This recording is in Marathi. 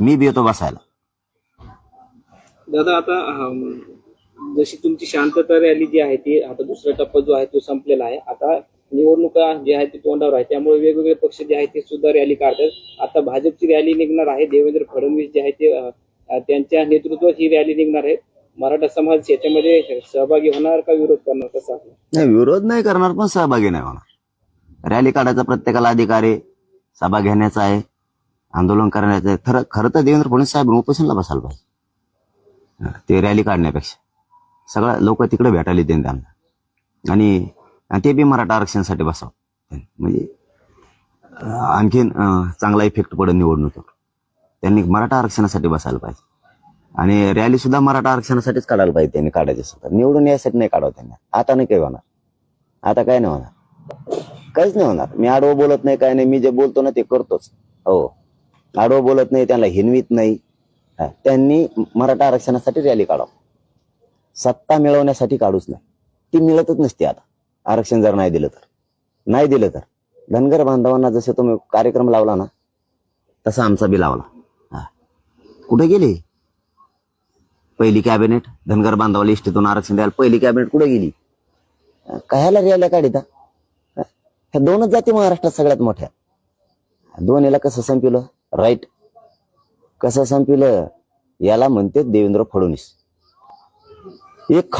मी बी येतो बसायला. दादा आता जशी तुमची शांतता रॅली जी आहे ती आता दुसरा टप्पा जो आहे तो संपलेला आहे. आता निवडणुका जी आहे ती तोंडावर आहे त्यामुळे वेगवेगळे पक्ष जे आहेत ते सुद्धा रॅली काढतात. आता भाजपची रॅली निघणार आहे. देवेंद्र फडणवीस जे आहे ते अं, अं, त्यांच्या नेतृत्वात ही रॅली निघणार आहे. मराठा समाज याच्यामध्ये सहभागी होणार का विरोध करणार? कसं आहे? नाही विरोध नाही करणार पण सहभागी नाही होणार. रॅली काढायचा प्रत्येकाला अधिकार आहे. सभा घेण्याचा आहे. आंदोलन करण्याचं खरं खरं तर देवेंद्र फडणवीस साहेब उपोषणला बसायला पाहिजे. ते रॅली काढण्यापेक्षा. सगळं लोक तिकडे भेटायला येते त्यांना. आणि ते बी मराठा आरक्षणासाठी बसावं. म्हणजे आणखीन चांगला इफेक्ट पडेल निवडणुकीवर. त्यांनी मराठा आरक्षणासाठी बसायला पाहिजे. आणि रॅली सुद्धा मराठा आरक्षणासाठीच काढायला पाहिजे त्यांनी काढायचे सुद्धा निवडून यासाठी नाही काढावं त्यांना. आता नाही काही होणार. आता काय नाही होणार. काहीच नाही होणार. मी आडवं बोलत नाही काय नाही. मी जे बोलतो ना ते करतोच. हो. आडवं बोलत नाही त्यांना हिनवीत नाही. हा, त्यांनी मराठा आरक्षणासाठी रॅली काढावं सत्ता मिळवण्यासाठी काढूच नाही ती मिळतच नसते आता. आरक्षण जर नाही दिलं तर. नाही दिलं तर. धनगर बांधवांना जसं तुम्ही कार्यक्रम लावला ना तसा आमचा बी लावला. हा. कुठे गेली? पहिली कॅबिनेट धनगर बांधवाला इष्टीतून आरक्षण द्यायला पहिली कॅबिनेट कुठे गेली? अं, कशाला रॅल्या काढिता? ह्या दोनच जाती महाराष्ट्रात सगळ्यात मोठ्या. दोन्हीला कसं संपवलं राईट कसं संपिलं? याला म्हणते देवेंद्र फडणवीस. एक